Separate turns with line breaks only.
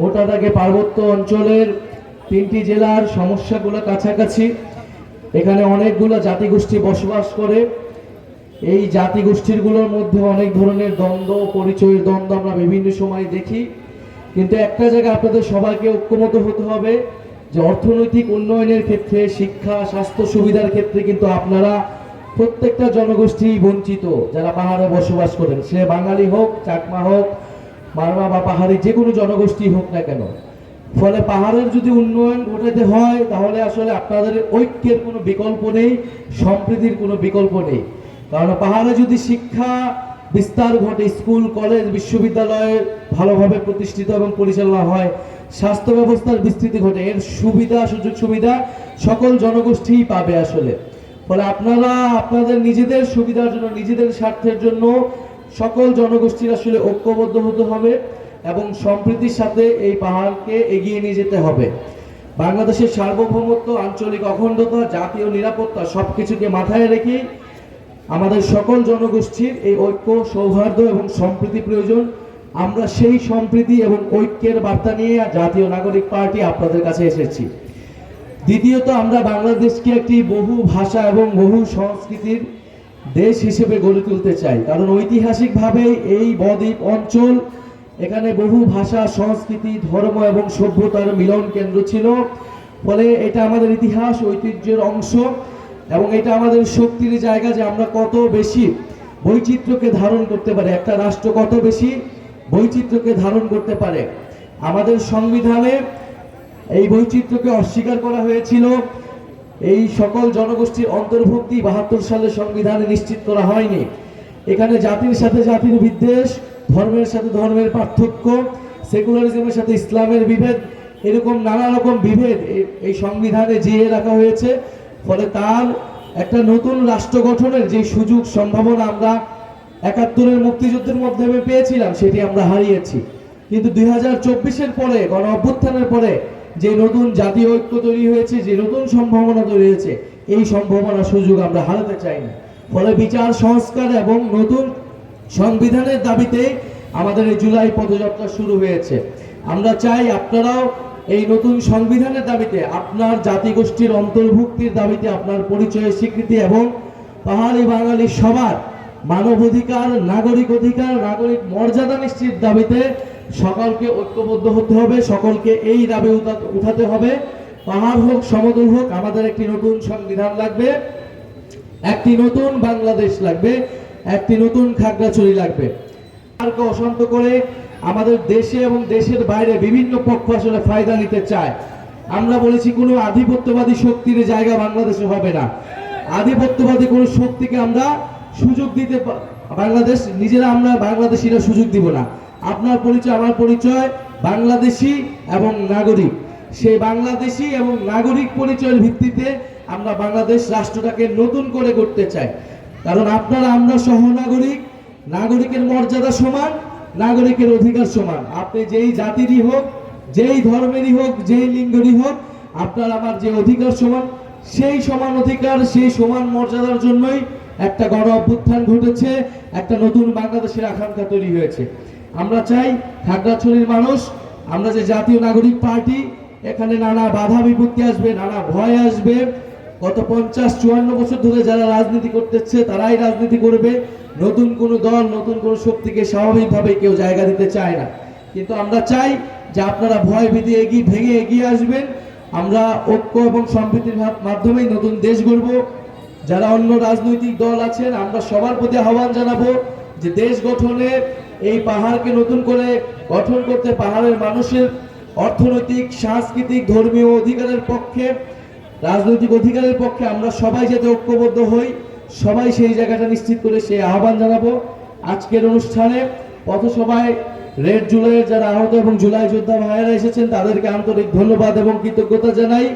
গোটা দাগে পার্বত্য অঞ্চলের তিনটি জেলার সমস্যাগুলো কাছাকাছি। এখানে অনেকগুলো জাতিগোষ্ঠী বসবাস করে। এই জাতিগোষ্ঠীগুলোর মধ্যে অনেক ধরনের দ্বন্দ্ব, পরিচয়ের দ্বন্দ্ব আমরা বিভিন্ন সময় দেখি। কিন্তু একটা জায়গায় আপনাদের সবাইকে ঐক্যমত হতে হবে যে অর্থনৈতিক উন্নয়নের ক্ষেত্রে, শিক্ষা, স্বাস্থ্য সুবিধার ক্ষেত্রে কিন্তু আপনারা প্রত্যেকটা জনগোষ্ঠী বঞ্চিত, যারা পাহাড়ে বসবাস করেন। সে বাঙালি হোক, চাকমা হোক মারমা বা পাহাড়ি যে কোনো জনগোষ্ঠী হোক না কেন। ফলে পাহাড়ের যদি উন্নয়ন ঘটাতে হয়, তাহলে আসলে আপনাদের ঐক্যের কোনো বিকল্প নেই, সম্প্রীতির কোনো বিকল্প নেই। কারণ পাহাড়ে যদি শিক্ষা বিস্তার ঘটে, স্কুল, কলেজ, বিশ্ববিদ্যালয়ে ভালোভাবে প্রতিষ্ঠিত এবং পরিচালনা হয়, স্বাস্থ্য ব্যবস্থার বিস্তৃতি ঘটে, এর সুবিধা, সুযোগ সুবিধা সকল জনগোষ্ঠীই পাবে আসলে। ফলে আপনারা আপনাদের নিজেদের সুবিধার জন্য, নিজেদের স্বার্থের জন্য সকল জনগোষ্ঠীর আসলে ঐক্যবদ্ধ হতে হবে এবং সম্প্রীতির সাথে এই পাহাড়কে এগিয়ে নিয়ে যেতে হবে। বাংলাদেশের সার্বভৌমত্ব, আঞ্চলিক অখণ্ডতা, জাতীয় নিরাপত্তা সব কিছুকে মাথায় রেখে আমাদের সকল জনগোষ্ঠীর এই ঐক্য, সৌহার্দ্য এবং সম্প্রীতি প্রয়োজন। আমরা সেই সম্প্রীতি এবং ঐক্যের বার্তা নিয়ে জাতীয় নাগরিক পার্টি আপনাদের কাছে এসেছি। দ্বিতীয়ত, আমরা বাংলাদেশকে একটি বহু ভাষা এবং বহু সংস্কৃতির দেশ হিসেবে গড়ে তুলতে চাই। কারণ ঐতিহাসিকভাবে এই বদ্বীপ অঞ্চল, এখানে বহু ভাষা, সংস্কৃতি, ধর্ম এবং সভ্যতার মিলন কেন্দ্র ছিল। ফলে এটা আমাদের ইতিহাস, ঐতিহ্যের অংশ এবং এটা আমাদের শক্তির জায়গা যে আমরা কত বেশি বৈচিত্র্যকে ধারণ করতে পারে। একটা রাষ্ট্র কত বেশি বৈচিত্র্যকে ধারণ করতে পারে। আমাদের সংবিধানে এই বৈচিত্র্যকে অস্বীকার করা হয়েছিল। এই সকল জনগোষ্ঠীর অন্তর্ভুক্তি বাহাত্তর সালে সংবিধানে নিশ্চিত করা হয়নি। এখানে জাতির সাথে জাতির বিদ্বেষ, ধর্মের সাথে ধর্মের পার্থক্য, সেকুলারিজমের সাথে ইসলামের বিভেদ, এরকম নানা রকম বিভেদ এই- সংবিধানে জিয়ে রাখা হয়েছে। ফলে তার একটা নতুন রাষ্ট্র গঠনের যে সুযোগ সম্ভাবনা আমরা একাত্তরের মুক্তিযুদ্ধের মাধ্যমে পেয়েছিলাম, সেটি আমরা হারিয়েছি। কিন্তু দুই হাজার পরে, গণ অভ্যুত্থানের পরে যে নতুন জাতীয় ঐক্য তৈরি হয়েছে, যে নতুন সম্ভাবনা তৈরি হয়েছে, এই সম্ভাবনা সুযোগ আমরা হারাতে চাই না ফলে বিচার, সংস্কার এবং নতুন সংবিধানের দাবিতে আমাদের এই জুলাই পদযাত্রা শুরু হয়েছে। আমরা চাই আপনারাও এই নতুন সংবিধানের দাবিতে, আপনার জাতিগোষ্ঠীর অন্তর্ভুক্তির দাবিতে, আপনার পরিচয়ের স্বীকৃতি এবং পাহাড়ি বাঙালি সবার মানবাধিকার, নাগরিক অধিকার, নাগরিক মর্যাদা নিশ্চিত দাবিতে সকলকে ঐক্যবদ্ধ হতে হবে, সকলকে এই দাবি উঠা- উঠাতে হবে। পাহাড় হোক, সমতল হোক, আমাদের একটি নতুন সংবিধান লাগবে, একটি নতুন বাংলাদেশ লাগবে, একটি নতুন খাগড়াছড়ি লাগবে। সরকারকে অশান্ত করে আমাদের দেশে এবং দেশের বাইরে বিভিন্ন পক্ষ আসলে ফায়দা নিতে চায়। আমরা বলেছি, কোনো আধিপত্যবাদী শক্তির জায়গা বাংলাদেশে হবে না। আধিপত্যবাদী কোনো শক্তিকে আমরা সুযোগ দিতে বাংলাদেশ, নিজেরা আমরা বাংলাদেশিরা সুযোগ দিব না। আপনার পরিচয়, আমার পরিচয় বাংলাদেশি এবং নাগরিক। সেই বাংলাদেশি এবং নাগরিক পরিচয়ের ভিত্তিতে আমরা বাংলাদেশ রাষ্ট্রটাকে নতুন করে করতে চাই। কারণ আপনারা, আমরা সহনাগরিক, নাগরিকের মর্যাদা সমান, নাগরিকের অধিকার সমান। আপনি যেই জাতিরই হোক, যেই ধর্মেরই হোক, যেই লিঙ্গেরই হোক, আপনার আমার যে অধিকার সমান, সেই সমান অধিকার, সেই সমান মর্যাদার জন্যই একটা গণ অভ্যুত্থান ঘটেছে, একটা নতুন বাংলাদেশের আকাঙ্ক্ষা তৈরি হয়েছে। আমরা চাই খাগড়াছড়ির মানুষ, আমরা যে জাতীয় নাগরিক পার্টি, এখানে নানা বাধা বিপত্তি আসবে, নানা ভয় আসবে। গত পঞ্চাশ চুয়ান্ন বছর ধরে যারা রাজনীতি করতেছে, তারাই রাজনীতি করবে। নতুন কোনো দল, নতুন কোনো শক্তিকে স্বাভাবিকভাবে কেউ জায়গা দিতে চায় না। কিন্তু আমরা চাই যে আপনারা ভয় ভীতি এগিয়ে, ভেঙে এগিয়ে আসবেন। আমরা ঐক্য এবং সম্প্রীতির মাধ্যমেই নতুন দেশ গড়ব। যারা অন্য রাজনৈতিক দল আছেন, আমরা সবার প্রতি আহ্বান জানাব যে দেশ গঠনে এই পাহাড়কে নতুন করে গঠন করতে পাহাড়ের মানুষের অর্থনৈতিক, সাংস্কৃতিক, ধর্মীয় অধিকারের পক্ষে, রাজনৈতিক অধিকারের পক্ষে আমরা সবাই যাতে ঐক্যবদ্ধ হই, সবাই সেই জায়গাটা নিশ্চিত করে সেই আহ্বান জানাব। আজকের অনুষ্ঠানে পথসভায় রেড জুলাইয়ের যারা আহত এবং জুলাই যোদ্ধা ভাইয়েরা এসেছেন, তাদেরকে আন্তরিক ধন্যবাদ এবং কৃতজ্ঞতা জানাই।